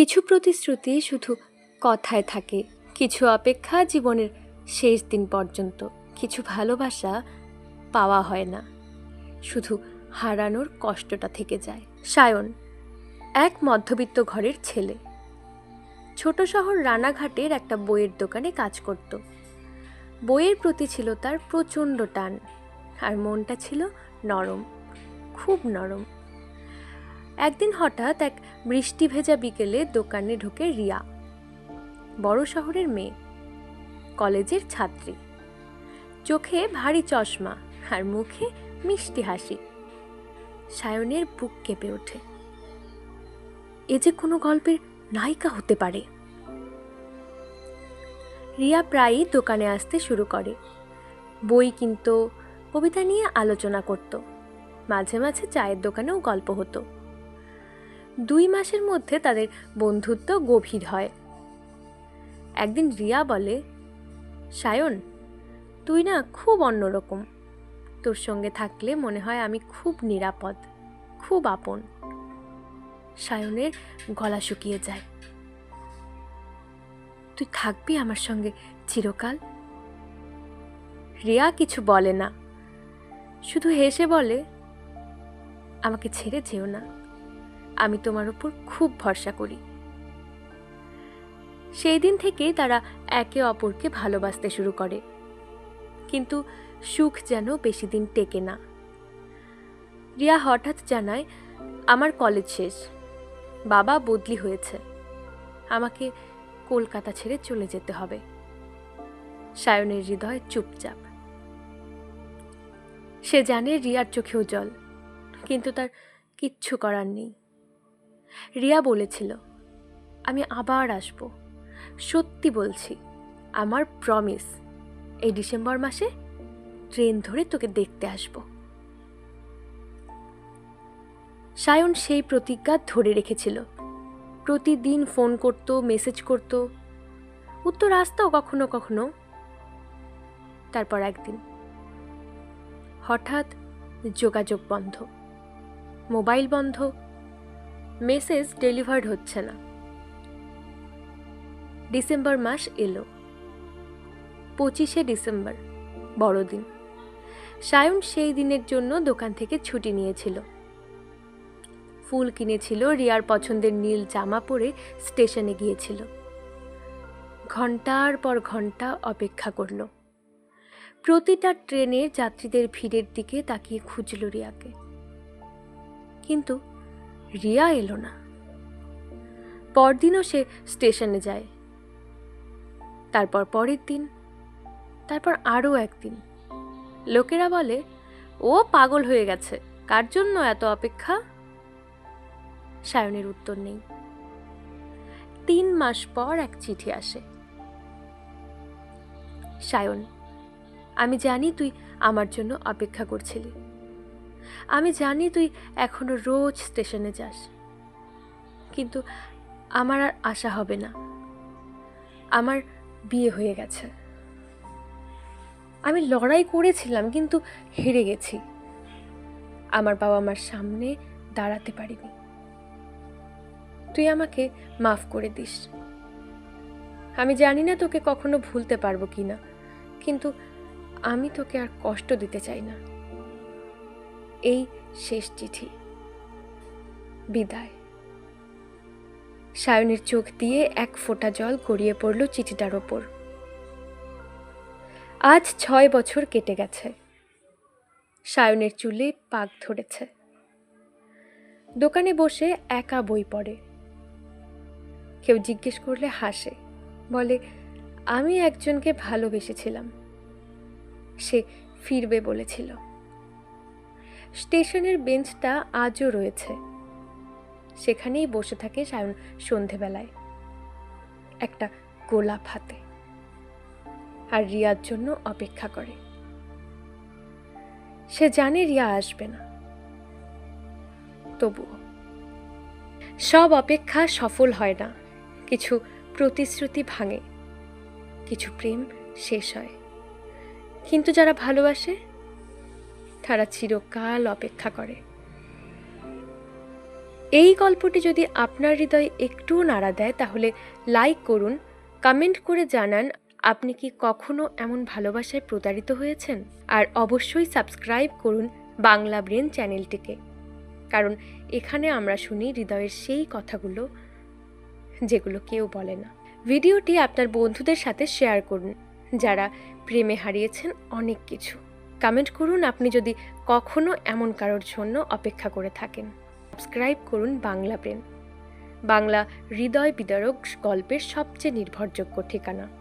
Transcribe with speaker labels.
Speaker 1: কিছু প্রতিশ্রুতি শুধু কথায় থাকে, কিছু অপেক্ষা জীবনের শেষ দিন পর্যন্ত, কিছু ভালোবাসা পাওয়া হয় না। শুধু হারানোর কষ্টটা থেকে যায়। সায়ন, এক মধ্যবিত্ত ঘরের ছেলে। ছোট শহর রানাঘাটের একটা বইয়ের দোকানে কাজ করত। বইয়ের প্রতি ছিল তার প্রচণ্ড টান, আর মনটা ছিল নরম, খুব নরম। একদিন হঠাৎ এক বৃষ্টি ভেজা বিকেলে দোকানে ঢোকে রিয়া, বড় শহরের মেয়ে, কলেজের ছাত্রী। চোখে ভারী চশমা আর মুখে মিষ্টি হাসি। সায়নের বুক কেঁপে ওঠে। এ যে কোনো গল্পের নায়িকা হতে পারে। রিয়া প্রায়ই দোকানে আসতে শুরু করে। বই কিনতো, কবিতা নিয়ে আলোচনা করত। মাঝে মাঝে চায়ের দোকানেও গল্প হতো। দুই মাসের মধ্যে তাদের বন্ধুত্ব গভীর হয়। একদিন রিয়া বলে, সায়ন, তুই না খুব অন্যরকম তোর সঙ্গে থাকলে মনে হয় আমি খুব নিরাপদ, খুব আপন। সায়নের গলা শুকিয়ে যায়। তুই থাকবি আমার সঙ্গে চিরকাল? রিয়া কিছু বলে না। শুধু হেসে বলে, আমাকে ছেড়ে যেও না। আমি তোমার উপর খুব ভরসা করি। সেই দিন থেকেই তারা একে অপরকে ভালোবাসতে শুরু করে। কিন্তু সুখ যেন বেশি দিন টেকে না। রিয়া হঠাৎ জানায়, আমার কলেজ শেষ। বাবা বদলি হয়েছে। আমাকে কলকাতা ছেড়ে চলে যেতে হবে। সায়নের হৃদয় চুপচাপ। সে জানে রিয়ার চোখেও জল, কিন্তু তার কিচ্ছু করার নেই। রিয়া বলেছিল, আমি আবার আসব। সত্যি বলছি, আমার প্রমিস এই ডিসেম্বর মাসে ট্রেন ধরে তোকে দেখতে আসব। সায়ন সেই প্রতিজ্ঞা ধরে রেখেছিল। প্রতিদিন ফোন করত মেসেজ করত, উত্তর আসতো কখনো কখনো। তারপর একদিন হঠাৎ যোগাযোগ বন্ধ, মোবাইল বন্ধ মেসেজ ডেলিভার্ড হচ্ছে না। ডিসেম্বর মাস এলো। পঁচিশে ডিসেম্বর, বড়দিন। সায়ন সেই দিনের জন্য দোকান থেকে ছুটি নিয়েছিল। ফুল কিনেছিল, রিয়ার পছন্দের নীল জামা পরে স্টেশনে গিয়েছিল। ঘণ্টার পর ঘণ্টা অপেক্ষা করল। প্রতিটা ট্রেনে যাত্রীদের ভিড়ের দিকে তাকিয়ে খুঁজল রিয়াকে। কিন্তু রিয়া এলো না। পরদিনও সে স্টেশনে যায়। তারপর পরের দিন, তারপর আরও একদিন। লোকেরা বলে, ও পাগল হয়ে গেছে, কার জন্য এত অপেক্ষা? সায়নের উত্তর নেই। তিন মাস পর এক চিঠি আসে। সায়ন, আমি জানি তুই আমার জন্য অপেক্ষা করছিলি। আমি জানি তুই এখনও রোজ স্টেশনে যাস। কিন্তু আমার আর আশা হবে না। আমার বিয়ে হয়ে গেছে। আমি লড়াই করেছিলাম, কিন্তু হেরে গেছি। আমার বাবা মার সামনে দাঁড়াতে পারিনি। তুই আমাকে মাফ করে দিস। আমি জানি না তোকে কখনো ভুলতে পারব কি না কিন্তু আমি তোকে আর কষ্ট দিতে চাই না। এই শেষ চিঠি। বিদায়। সায়নের চোখ দিয়ে এক ফোঁটা জল গড়িয়ে পড়ল চিঠিটার ওপর। আজ ছয় বছর কেটে গেছে। সায়নের চুলে পাক ধরেছে। দোকানে বসে একা বই পড়ে। কেউ জিজ্ঞেস করলে হাসে, বলে, আমি একজনকে ভালোবেসেছিলাম। সে ফিরবে বলেছিল। স্টেশনের বেঞ্চটা আজও রয়েছে। সেখানেই বসে থাকে সায়ন সন্ধেবেলায়। একটা গোলাপ হাতে। আর রিয়ার জন্য অপেক্ষা করে। সে জানে রিয়া আসবে না। তবুও। সব অপেক্ষা সফল হয় না। কিছু প্রতিশ্রুতি ভাঙে। কিছু প্রেম শেষ হয়। কিন্তু যারা ভালোবাসে তারা চিরকাল অপেক্ষা করে। এই গল্পটি যদি আপনার হৃদয়ে একটুও নাড়া দেয়, তাহলে লাইক করুন কমেন্ট করে জানান, আপনি কি কখনো এমন ভালোবাসায় প্রতারিত হয়েছেন? আর অবশ্যই সাবস্ক্রাইব করুন বাংলা ব্রেন চ্যানেলটিকে। কারণ এখানে আমরা শুনি হৃদয়ের সেই কথাগুলো যেগুলো কেউ বলে না। ভিডিওটি আপনার বন্ধুদের সাথে শেয়ার করুন, যারা প্রেমে হারিয়েছেন অনেক কিছু। কমেন্ট করুন, আপনি যদি কখনো এমন কারোর জন্য অপেক্ষা করে থাকেন। সাবস্ক্রাইব করুন বাংলা প্রেম। বাংলা হৃদয় বিদারক গল্পের সবচেয়ে নির্ভরযোগ্য ঠিকানা।